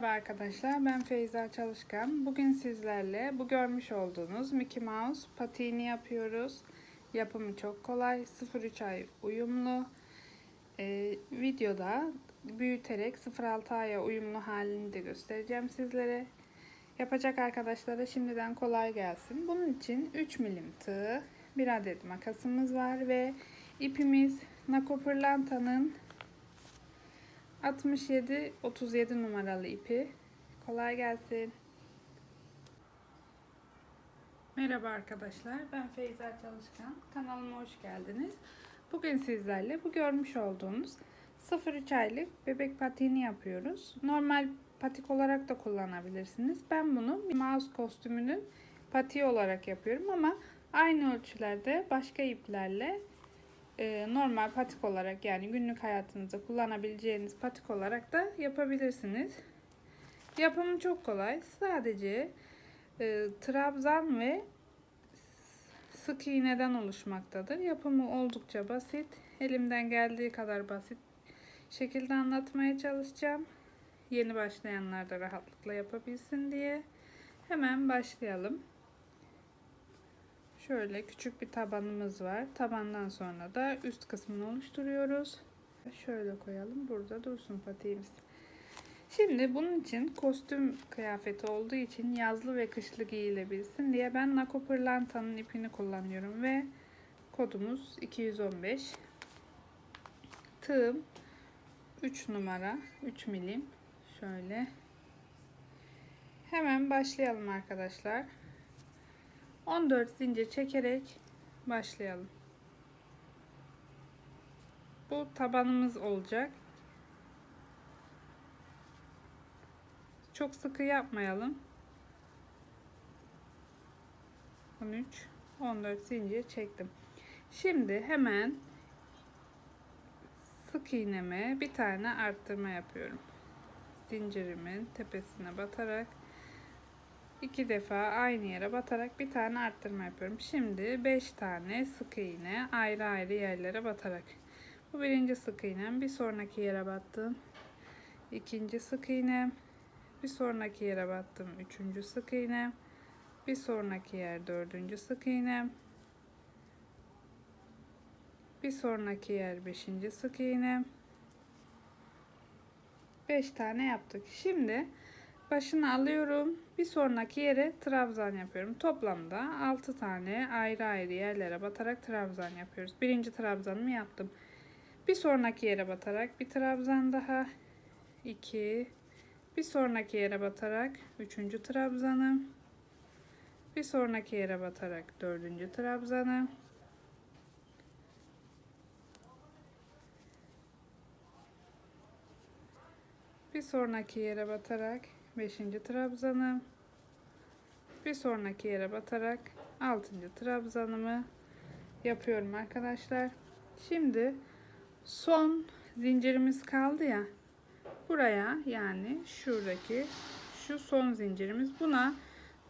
Merhaba arkadaşlar ben Feyza Çalışkan. Bugün sizlerle bu görmüş olduğunuz Mickey Mouse patiğini yapıyoruz. Yapımı çok kolay. 0-3 ay uyumlu. Ee, videoda büyüterek 0-6 aya uyumlu halini de göstereceğim sizlere. Yapacak arkadaşlara şimdiden kolay gelsin. Bunun için 3 milim tığ, 1 adet makasımız var ve ipimiz Nako Pırlanta'nın 67 37 numaralı ipi. Kolay gelsin. Merhaba arkadaşlar. Ben Feyza Çalışkan. Kanalıma hoş geldiniz. Bugün sizlerle bu görmüş olduğunuz 0-3 aylık bebek patiğini yapıyoruz. Normal patik olarak da kullanabilirsiniz. Ben bunu mouse kostümünün patiği olarak yapıyorum ama aynı ölçülerde başka iplerle e, normal patik olarak yani günlük hayatınızda kullanabileceğiniz patik olarak da yapabilirsiniz. Yapımı çok kolay. Sadece e, trabzan ve sık iğneden oluşmaktadır. Yapımı oldukça basit. Elimden geldiği kadar basit şekilde anlatmaya çalışacağım. Yeni başlayanlar da rahatlıkla yapabilsin diye. Hemen başlayalım. Şöyle küçük bir tabanımız var. Tabandan sonra da üst kısmını oluşturuyoruz. Şöyle koyalım. Burada dursun patiğimiz. Şimdi bunun için kostüm kıyafeti olduğu için yazlı ve kışlı giyilebilsin diye ben Nako Pırlanta'nın ipini kullanıyorum ve kodumuz 215. Tığım 3 numara 3 milim. Şöyle. Hemen başlayalım arkadaşlar. 14 zincir çekerek başlayalım. Bu tabanımız olacak. Çok sıkı yapmayalım. 13 14 zincir çektim. Şimdi hemen sık iğneme bir tane arttırma yapıyorum. Zincirimin tepesine batarak iki defa aynı yere batarak bir tane arttırma yapıyorum. Şimdi 5 tane sık iğne ayrı ayrı yerlere batarak. Bu birinci sık iğnem. Bir sonraki yere battım. ikinci sık iğnem. Bir sonraki yere battım. Üçüncü sık iğnem. Bir sonraki yer dördüncü sık iğnem. Bir sonraki yer beşinci sık iğnem. 5 tane yaptık. Şimdi başını alıyorum. Bir sonraki yere trabzan yapıyorum. Toplamda 6 tane ayrı ayrı yerlere batarak trabzan yapıyoruz. Birinci trabzanımı yaptım. Bir sonraki yere batarak bir trabzan daha. 2 Bir sonraki yere batarak 3. trabzanım. Bir sonraki yere batarak 4. trabzanım. Bir sonraki yere batarak 5. trabzanım. Bir sonraki yere batarak 6. trabzanımı yapıyorum arkadaşlar. Şimdi son zincirimiz kaldı ya. Buraya yani şuradaki şu son zincirimiz. Buna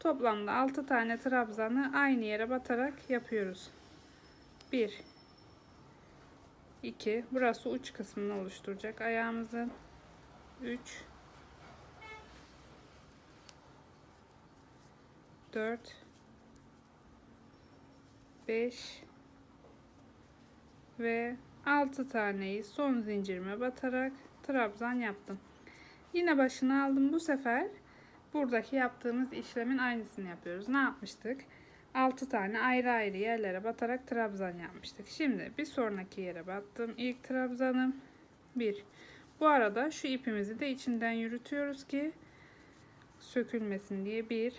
toplamda 6 tane trabzanı aynı yere batarak yapıyoruz. 1 2 burası uç kısmını oluşturacak ayağımızın 3 4 5 ve 6 taneyi son zincirime batarak trabzan yaptım. Yine başını aldım. Bu sefer buradaki yaptığımız işlemin aynısını yapıyoruz. Ne yapmıştık? 6 tane ayrı ayrı yerlere batarak trabzan yapmıştık. Şimdi bir sonraki yere battım. İlk trabzanım 1. Bu arada şu ipimizi de içinden yürütüyoruz ki sökülmesin diye 1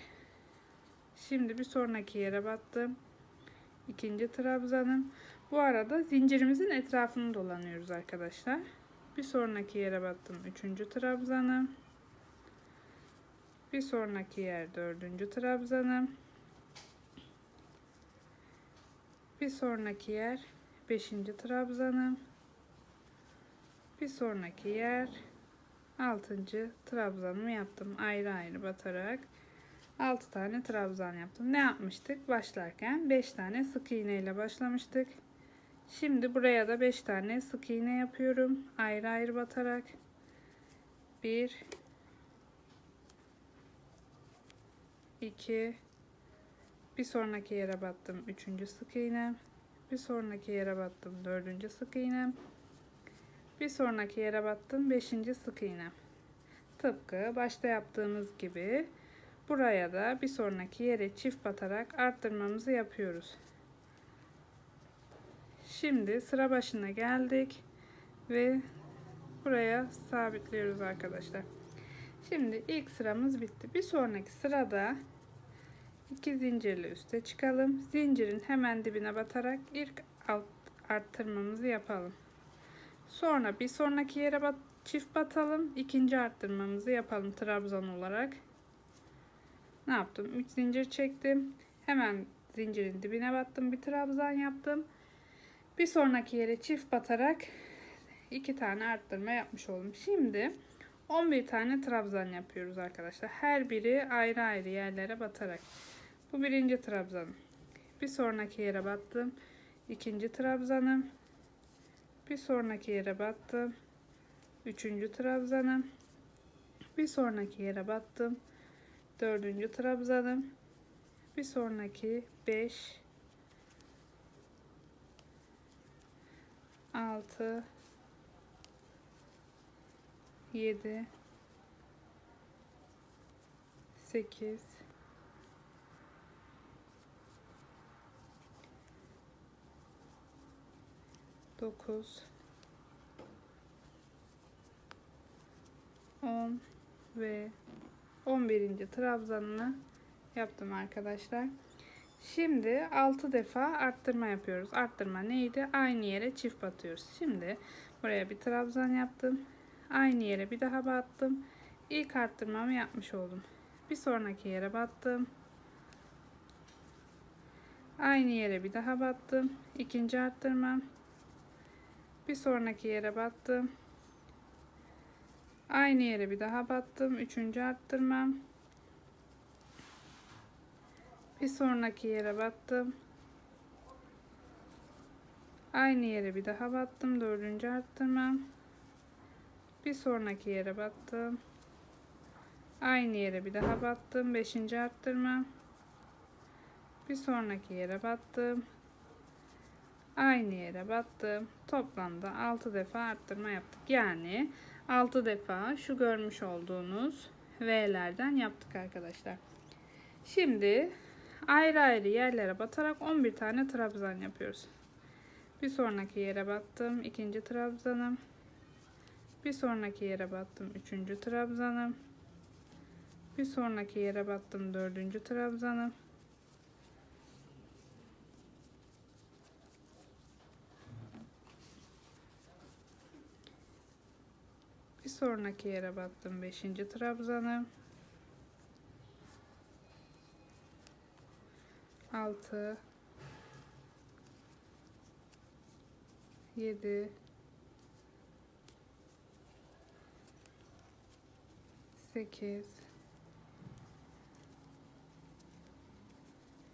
Şimdi bir sonraki yere battım. İkinci trabzanım. Bu arada zincirimizin etrafını dolanıyoruz arkadaşlar. Bir sonraki yere battım. Üçüncü trabzanım. Bir sonraki yer dördüncü trabzanım. Bir sonraki yer beşinci trabzanım. Bir sonraki yer altıncı trabzanımı yaptım. Ayrı ayrı batarak. 6 tane trabzan yaptım. Ne yapmıştık? Başlarken 5 tane sık iğne ile başlamıştık. Şimdi buraya da 5 tane sık iğne yapıyorum. Ayrı ayrı batarak. 1 2 bir sonraki yere battım. Üçüncü sık iğne. Bir sonraki yere battım. Dördüncü sık iğne. Bir sonraki yere battım. Beşinci sık iğne. Tıpkı başta yaptığımız gibi buraya da bir sonraki yere çift batarak arttırmamızı yapıyoruz. Şimdi sıra başına geldik ve buraya sabitliyoruz arkadaşlar. Şimdi ilk sıramız bitti. Bir sonraki sırada iki zincirle üste çıkalım. Zincirin hemen dibine batarak ilk alt arttırmamızı yapalım. Sonra bir sonraki yere bat, çift batalım. ikinci arttırmamızı yapalım trabzan olarak. Ne yaptım? 3 zincir çektim. Hemen zincirin dibine battım. Bir trabzan yaptım. Bir sonraki yere çift batarak iki tane arttırma yapmış oldum. Şimdi 11 tane trabzan yapıyoruz arkadaşlar. Her biri ayrı ayrı yerlere batarak. Bu birinci trabzanım. Bir sonraki yere battım. İkinci trabzanım. Bir sonraki yere battım. Üçüncü trabzanım. Bir sonraki yere battım. Dördüncü trabzanım. Bir sonraki beş. Altı. Yedi. Sekiz. 9 10 ve 11. trabzanını yaptım arkadaşlar. Şimdi 6 defa arttırma yapıyoruz. Arttırma neydi? Aynı yere çift batıyoruz. Şimdi buraya bir trabzan yaptım. Aynı yere bir daha battım. İlk arttırmamı yapmış oldum. Bir sonraki yere battım. Aynı yere bir daha battım. İkinci arttırmam. Bir sonraki yere battım. Aynı yere bir daha battım. Üçüncü arttırmam. Bir sonraki yere battım. Aynı yere bir daha battım. Dördüncü arttırmam. Bir sonraki yere battım. Aynı yere bir daha battım. Beşinci arttırmam. Bir sonraki yere battım aynı yere battım. Toplamda 6 defa arttırma yaptık. Yani 6 defa şu görmüş olduğunuz V'lerden yaptık arkadaşlar. Şimdi ayrı ayrı yerlere batarak 11 tane trabzan yapıyoruz. Bir sonraki yere battım. ikinci trabzanım. Bir sonraki yere battım. Üçüncü trabzanım. Bir sonraki yere battım. Dördüncü trabzanım. Sonraki yere battım 5. trabzanı 6 7 8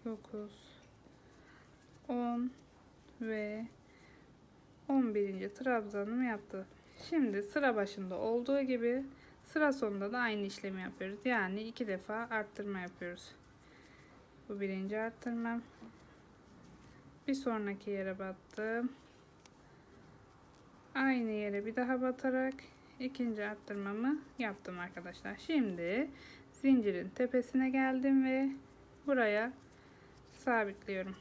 9 10 ve 11. trabzanımı yaptı. Şimdi sıra başında olduğu gibi sıra sonunda da aynı işlemi yapıyoruz. Yani iki defa arttırma yapıyoruz. Bu birinci arttırmam. Bir sonraki yere battım. Aynı yere bir daha batarak ikinci arttırmamı yaptım arkadaşlar. Şimdi zincirin tepesine geldim ve buraya sabitliyorum.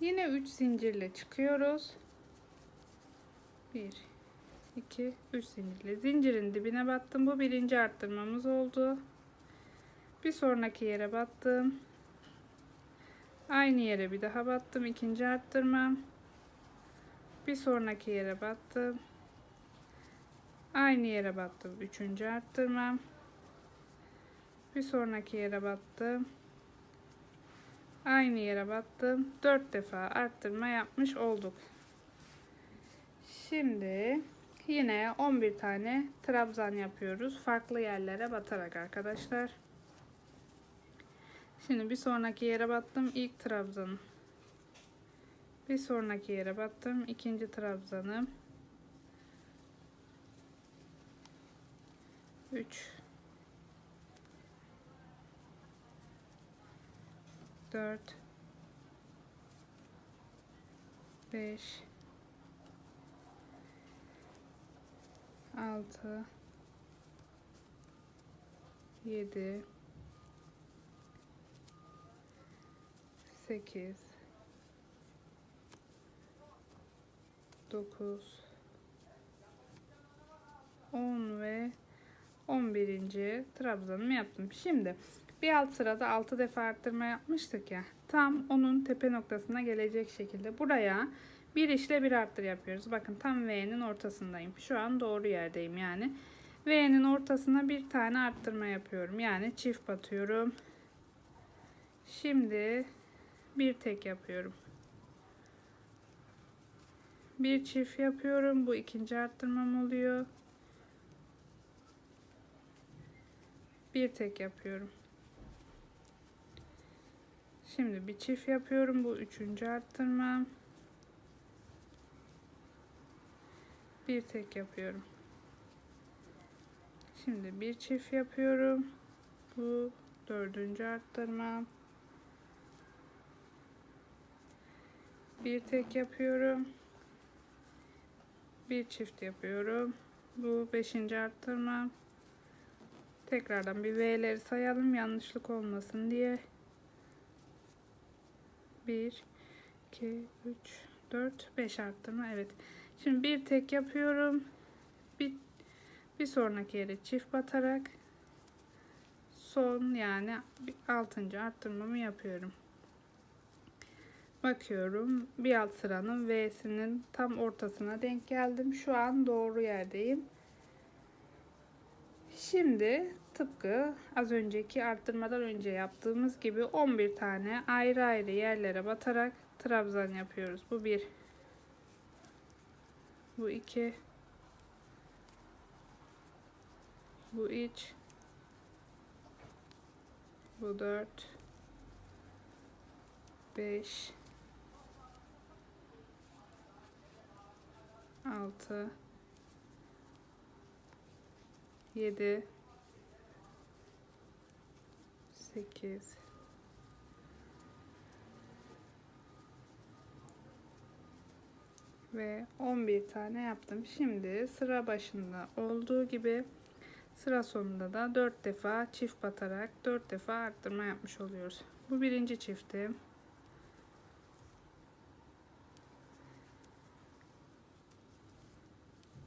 Yine 3 zincirle çıkıyoruz. 1 2 3 zincirle. Zincirin dibine battım. Bu birinci arttırmamız oldu. Bir sonraki yere battım. Aynı yere bir daha battım. İkinci arttırmam bir sonraki yere battım. Aynı yere battım. Üçüncü arttırmam bir sonraki yere battım. Aynı yere battım. Dört defa arttırma yapmış olduk. Şimdi Yine 11 tane trabzan yapıyoruz. Farklı yerlere batarak arkadaşlar. Şimdi bir sonraki yere battım. ilk trabzanım. Bir sonraki yere battım. ikinci trabzanım. 3 4 5 6 7 8 9 10 ve 11. trabzanımı yaptım. Şimdi bir alt sırada 6 defa arttırma yapmıştık ya. Tam onun tepe noktasına gelecek şekilde buraya bir işle bir arttır yapıyoruz. Bakın tam V'nin ortasındayım. Şu an doğru yerdeyim yani. V'nin ortasına bir tane arttırma yapıyorum. Yani çift batıyorum. Şimdi bir tek yapıyorum. Bir çift yapıyorum. Bu ikinci arttırmam oluyor. Bir tek yapıyorum. Şimdi bir çift yapıyorum. Bu üçüncü arttırmam. Bir tek yapıyorum. Şimdi bir çift yapıyorum. Bu dördüncü arttırmam. Bir tek yapıyorum. Bir çift yapıyorum. Bu beşinci arttırmam. Tekrardan bir V'leri sayalım yanlışlık olmasın diye. 1 2 3 4 5 arttırma evet. Şimdi bir tek yapıyorum. Bir bir sonraki yere çift batarak son yani 6. arttırmamı yapıyorum. Bakıyorum bir alt sıranın V'sinin tam ortasına denk geldim. Şu an doğru yerdeyim. Şimdi tıpkı az önceki arttırmadan önce yaptığımız gibi 11 tane ayrı ayrı yerlere batarak trabzan yapıyoruz. Bu bir. Bu iki. Bu üç. Bu dört. Beş. Altı. 7 8 ve 11 tane yaptım. Şimdi sıra başında olduğu gibi sıra sonunda da 4 defa çift batarak 4 defa arttırma yapmış oluyoruz. Bu birinci çiftim.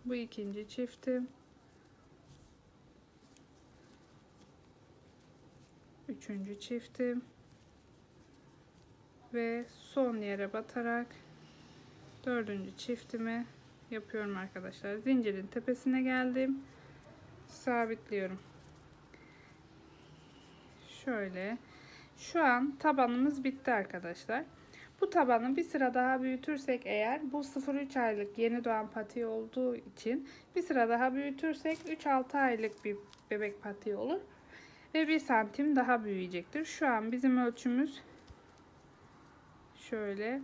Bu ikinci çiftim. Üçüncü çiftim. Ve son yere batarak dördüncü çiftimi yapıyorum arkadaşlar. Zincirin tepesine geldim. Sabitliyorum. Şöyle. Şu an tabanımız bitti arkadaşlar. Bu tabanı bir sıra daha büyütürsek eğer bu 0-3 aylık yeni doğan pati olduğu için bir sıra daha büyütürsek 3-6 aylık bir bebek pati olur. Ve 1 santim daha büyüyecektir. Şu an bizim ölçümüz şöyle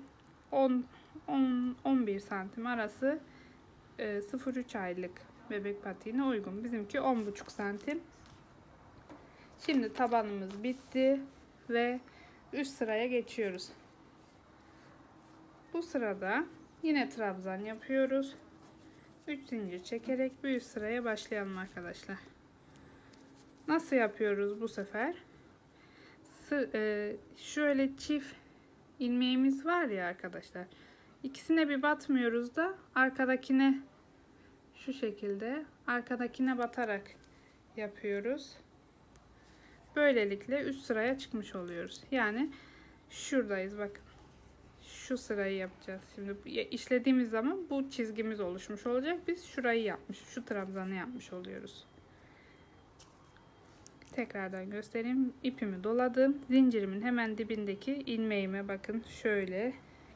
10, 10 11 santim arası 0-3 e, aylık bebek patiğine uygun. Bizimki 10,5 santim. Şimdi tabanımız bitti ve üst sıraya geçiyoruz. Bu sırada yine trabzan yapıyoruz. 3 zincir çekerek bir üst sıraya başlayalım arkadaşlar. Nasıl yapıyoruz bu sefer? E, şöyle çift ilmeğimiz var ya arkadaşlar. İkisine bir batmıyoruz da arkadakine şu şekilde arkadakine batarak yapıyoruz. Böylelikle üst sıraya çıkmış oluyoruz. Yani şuradayız bakın. Şu sırayı yapacağız. Şimdi işlediğimiz zaman bu çizgimiz oluşmuş olacak. Biz şurayı yapmış, şu trabzanı yapmış oluyoruz. Tekrardan göstereyim. İpimi doladım. Zincirimin hemen dibindeki ilmeğime bakın şöyle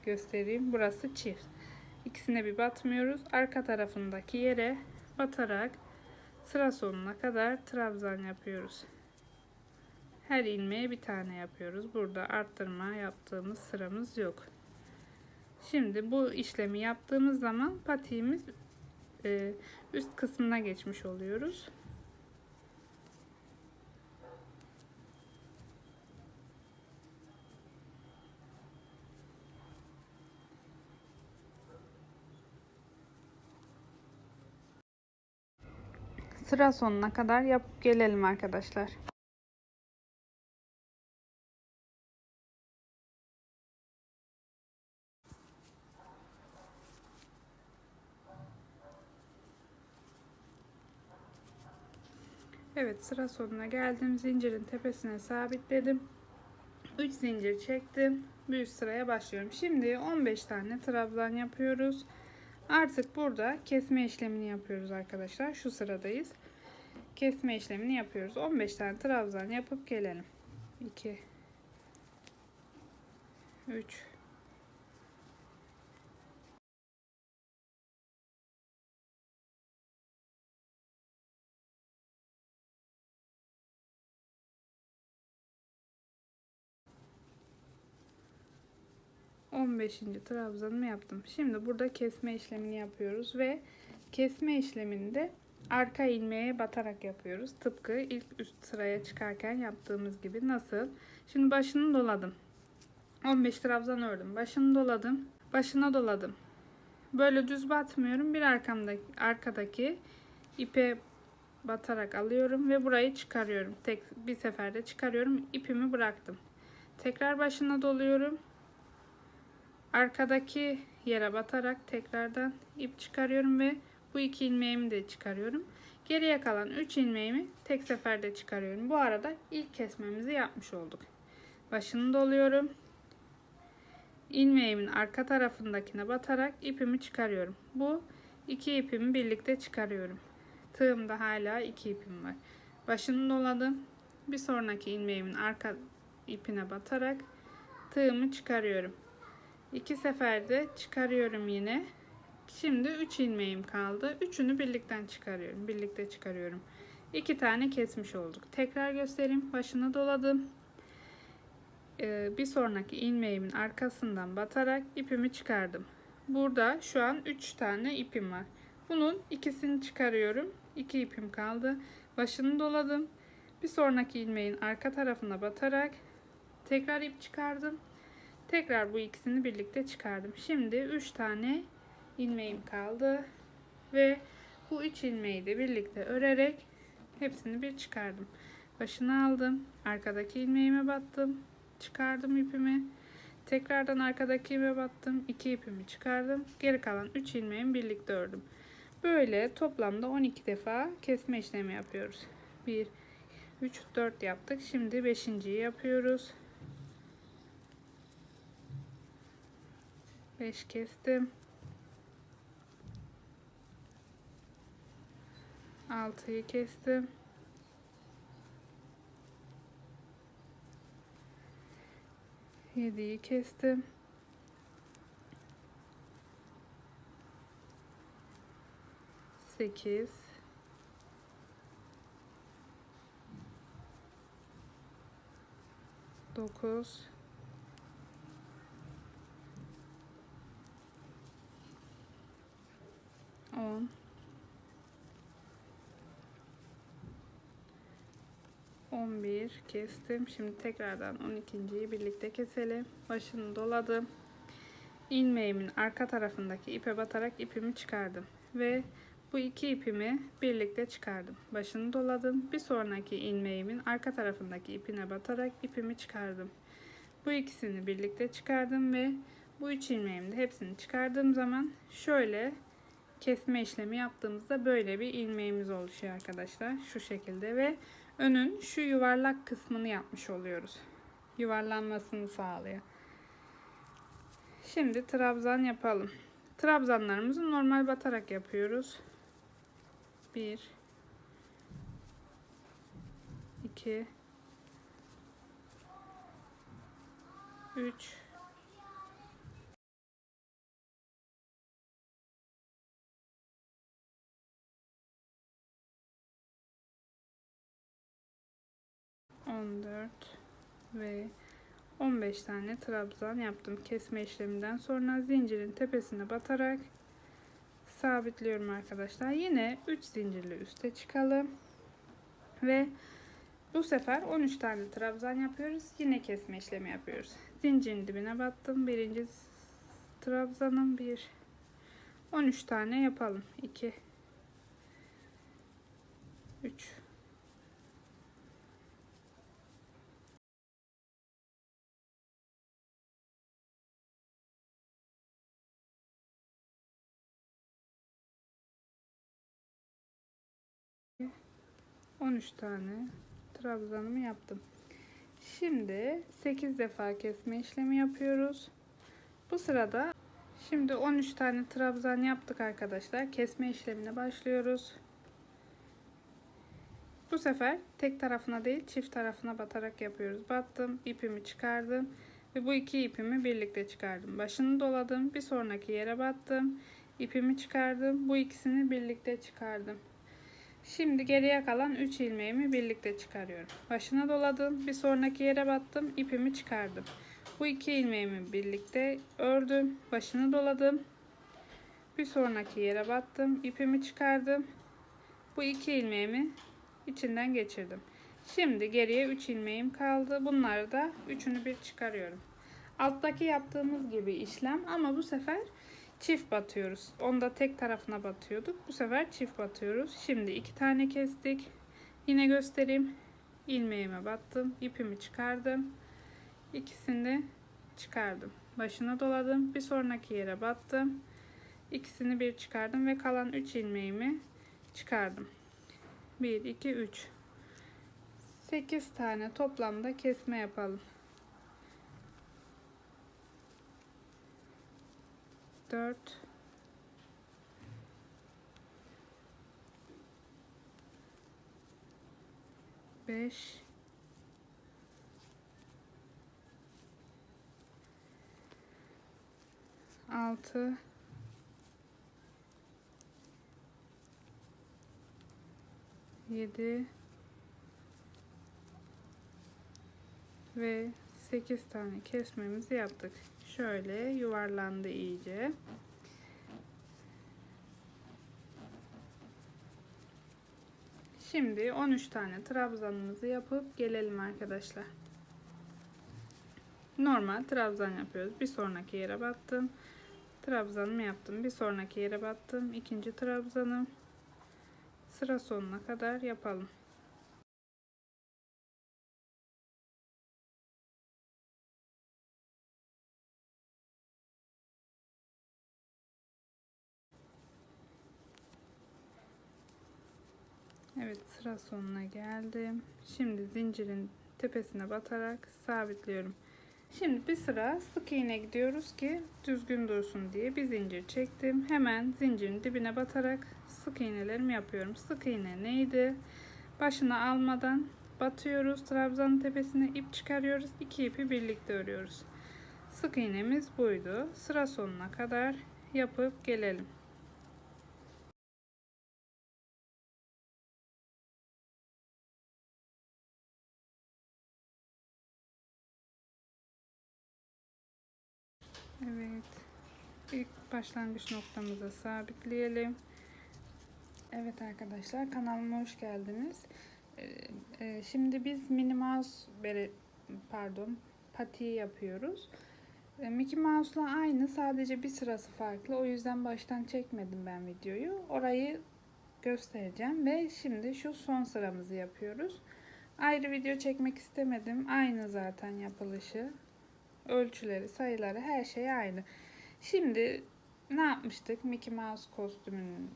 göstereyim. Burası çift. İkisine bir batmıyoruz. Arka tarafındaki yere batarak sıra sonuna kadar trabzan yapıyoruz. Her ilmeğe bir tane yapıyoruz. Burada arttırma yaptığımız sıramız yok. Şimdi bu işlemi yaptığımız zaman patiğimiz e, üst kısmına geçmiş oluyoruz. Sıra sonuna kadar yapıp gelelim arkadaşlar. Evet sıra sonuna geldim. Zincirin tepesine sabitledim. 3 zincir çektim. Bir üst sıraya başlıyorum. Şimdi 15 tane trabzan yapıyoruz. Artık burada kesme işlemini yapıyoruz arkadaşlar. Şu sıradayız. Kesme işlemini yapıyoruz. 15 tane trabzan yapıp gelelim. 2 3 15. trabzanımı yaptım. Şimdi burada kesme işlemini yapıyoruz ve kesme işleminde arka ilmeğe batarak yapıyoruz. Tıpkı ilk üst sıraya çıkarken yaptığımız gibi. Nasıl? Şimdi başını doladım. 15 trabzan ördüm. Başını doladım. Başına doladım. Böyle düz batmıyorum. Bir arkamdaki arkadaki ipe batarak alıyorum ve burayı çıkarıyorum. Tek bir seferde çıkarıyorum. İpimi bıraktım. Tekrar başına doluyorum arkadaki yere batarak tekrardan ip çıkarıyorum ve bu iki ilmeğimi de çıkarıyorum. Geriye kalan 3 ilmeğimi tek seferde çıkarıyorum. Bu arada ilk kesmemizi yapmış olduk. Başını doluyorum. ilmeğimin arka tarafındakine batarak ipimi çıkarıyorum. Bu iki ipimi birlikte çıkarıyorum. Tığımda hala iki ipim var. Başını doladım. Bir sonraki ilmeğimin arka ipine batarak tığımı çıkarıyorum. İki seferde çıkarıyorum yine. Şimdi 3 ilmeğim kaldı. Üçünü birlikten çıkarıyorum. Birlikte çıkarıyorum. İki tane kesmiş olduk. Tekrar göstereyim. Başını doladım. Ee, bir sonraki ilmeğimin arkasından batarak ipimi çıkardım. Burada şu an 3 tane ipim var. Bunun ikisini çıkarıyorum. 2 ipim kaldı. Başını doladım. Bir sonraki ilmeğin arka tarafına batarak tekrar ip çıkardım. Tekrar bu ikisini birlikte çıkardım. Şimdi 3 tane ilmeğim kaldı. Ve bu 3 ilmeği de birlikte örerek hepsini bir çıkardım. Başını aldım. Arkadaki ilmeğime battım. Çıkardım ipimi. Tekrardan arkadaki ipime battım. 2 ipimi çıkardım. Geri kalan 3 ilmeğimi birlikte ördüm. Böyle toplamda 12 defa kesme işlemi yapıyoruz. 1 3 4 yaptık. Şimdi 5.yi yapıyoruz. 5 kestim. 6'yı kestim. Yediyi kestim. Sekiz. Dokuz. 10 11 kestim. Şimdi tekrardan 12.yi birlikte keselim. Başını doladım. ilmeğimin arka tarafındaki ipe batarak ipimi çıkardım. Ve bu iki ipimi birlikte çıkardım. Başını doladım. Bir sonraki ilmeğimin arka tarafındaki ipine batarak ipimi çıkardım. Bu ikisini birlikte çıkardım ve bu üç ilmeğimi de hepsini çıkardığım zaman şöyle kesme işlemi yaptığımızda böyle bir ilmeğimiz oluşuyor arkadaşlar. Şu şekilde ve önün şu yuvarlak kısmını yapmış oluyoruz. Yuvarlanmasını sağlıyor. Şimdi trabzan yapalım. Trabzanlarımızı normal batarak yapıyoruz. 1 2 3 14 ve 15 tane trabzan yaptım. Kesme işleminden sonra zincirin tepesine batarak sabitliyorum arkadaşlar. Yine 3 zincirli üste çıkalım. Ve bu sefer 13 tane trabzan yapıyoruz. Yine kesme işlemi yapıyoruz. Zincirin dibine battım. Birinci trabzanım 1 13 tane yapalım. 2 3 13 tane trabzanımı yaptım. Şimdi 8 defa kesme işlemi yapıyoruz. Bu sırada şimdi 13 tane trabzan yaptık arkadaşlar. Kesme işlemine başlıyoruz. Bu sefer tek tarafına değil çift tarafına batarak yapıyoruz. Battım, ipimi çıkardım ve bu iki ipimi birlikte çıkardım. Başını doladım, bir sonraki yere battım, ipimi çıkardım, bu ikisini birlikte çıkardım. Şimdi geriye kalan 3 ilmeğimi birlikte çıkarıyorum. Başına doladım, bir sonraki yere battım, ipimi çıkardım. Bu iki ilmeğimi birlikte ördüm, başını doladım. Bir sonraki yere battım, ipimi çıkardım. Bu iki ilmeğimi içinden geçirdim. Şimdi geriye 3 ilmeğim kaldı. Bunları da üçünü bir çıkarıyorum. Alttaki yaptığımız gibi işlem ama bu sefer çift batıyoruz. Onda tek tarafına batıyorduk. Bu sefer çift batıyoruz. Şimdi iki tane kestik. Yine göstereyim. ilmeğime battım. ipimi çıkardım. İkisini de çıkardım. Başına doladım. Bir sonraki yere battım. İkisini bir çıkardım ve kalan 3 ilmeğimi çıkardım. 1 2 3 8 tane toplamda kesme yapalım. 4 5 6 7 ve 8 tane kesmemizi yaptık. Şöyle yuvarlandı iyice. Şimdi 13 tane trabzanımızı yapıp gelelim arkadaşlar. Normal trabzan yapıyoruz. Bir sonraki yere battım. Trabzanımı yaptım. Bir sonraki yere battım. İkinci trabzanım. Sıra sonuna kadar yapalım. Evet sıra sonuna geldim. Şimdi zincirin tepesine batarak sabitliyorum. Şimdi bir sıra sık iğne gidiyoruz ki düzgün dursun diye bir zincir çektim. Hemen zincirin dibine batarak sık iğnelerimi yapıyorum. Sık iğne neydi? Başına almadan batıyoruz. Trabzanın tepesine ip çıkarıyoruz. İki ipi birlikte örüyoruz. Sık iğnemiz buydu. Sıra sonuna kadar yapıp gelelim. İlk başlangıç noktamıza sabitleyelim. Evet arkadaşlar kanalıma hoş geldiniz. Ee, e, şimdi biz Minnie Mouse pardon pati yapıyoruz. Ee, Mickey Mouse'la aynı sadece bir sırası farklı. O yüzden baştan çekmedim ben videoyu. Orayı göstereceğim ve şimdi şu son sıramızı yapıyoruz. Ayrı video çekmek istemedim. Aynı zaten yapılışı ölçüleri, sayıları her şey aynı. Şimdi ne yapmıştık? Mickey Mouse kostümünün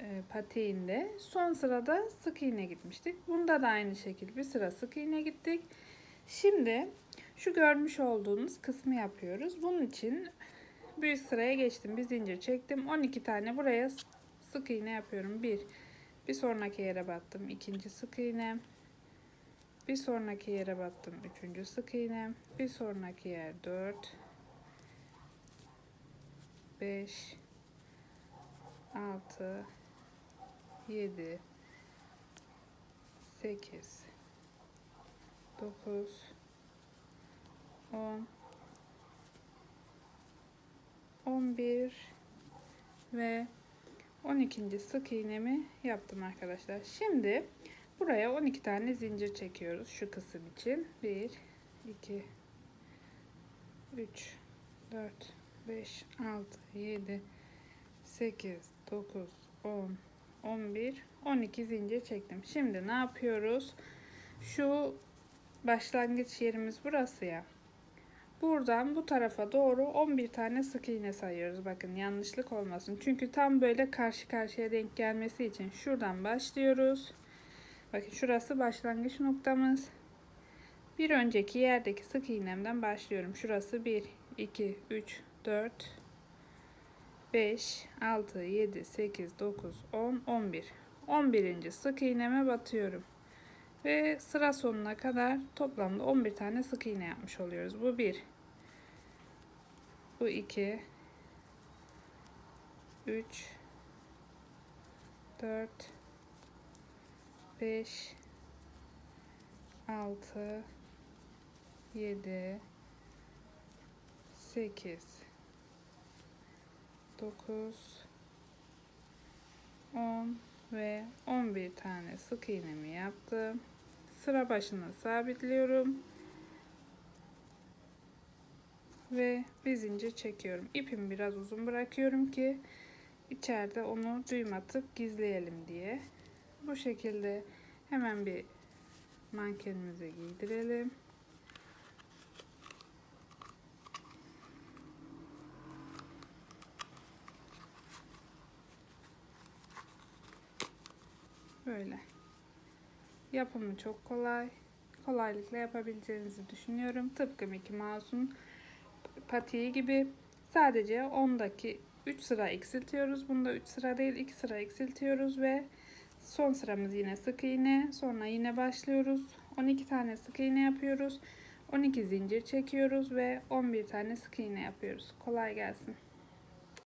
e, patiğinde son sırada sık iğne gitmiştik. Bunda da aynı şekilde bir sıra sık iğne gittik. Şimdi şu görmüş olduğunuz kısmı yapıyoruz. Bunun için bir sıraya geçtim. Bir zincir çektim. 12 tane buraya sık iğne yapıyorum. Bir, bir sonraki yere battım. ikinci sık iğne. Bir sonraki yere battım. Üçüncü sık iğne. Bir sonraki yer dört. Beş. Altı. Yedi. Sekiz. Dokuz. On. On bir. Ve on ikinci sık iğnemi yaptım arkadaşlar. Şimdi Buraya 12 tane zincir çekiyoruz şu kısım için. 1 2 3 4 5 6 7 8 9 10 11, 12 zincir çektim. Şimdi ne yapıyoruz? Şu başlangıç yerimiz burası ya. Buradan bu tarafa doğru 11 tane sık iğne sayıyoruz. Bakın yanlışlık olmasın. Çünkü tam böyle karşı karşıya denk gelmesi için şuradan başlıyoruz. Bakın şurası başlangıç noktamız. Bir önceki yerdeki sık iğnemden başlıyorum. Şurası 1, 2, 3, 4, 5, 6, 7, 8, 9, 10, 11. 11. sık iğneme batıyorum. Ve sıra sonuna kadar toplamda 11 tane sık iğne yapmış oluyoruz. Bu 1. Bu 2. 3. 4. 5. 6. 7. 8. 9. 10 ve 11 tane sık iğnemi yaptım. Sıra başına sabitliyorum. Ve bir zincir çekiyorum. İpimi biraz uzun bırakıyorum ki içeride onu düğüm atıp gizleyelim diye. Bu şekilde hemen bir mankenimize giydirelim. Böyle. Yapımı çok kolay. Kolaylıkla yapabileceğinizi düşünüyorum. Tıpkı Mickey Mouse'un patiği gibi sadece ondaki 3 sıra eksiltiyoruz. Bunda 3 sıra değil 2 sıra eksiltiyoruz ve son sıramız yine sık iğne. Sonra yine başlıyoruz. 12 tane sık iğne yapıyoruz. 12 zincir çekiyoruz ve 11 tane sık iğne yapıyoruz. Kolay gelsin.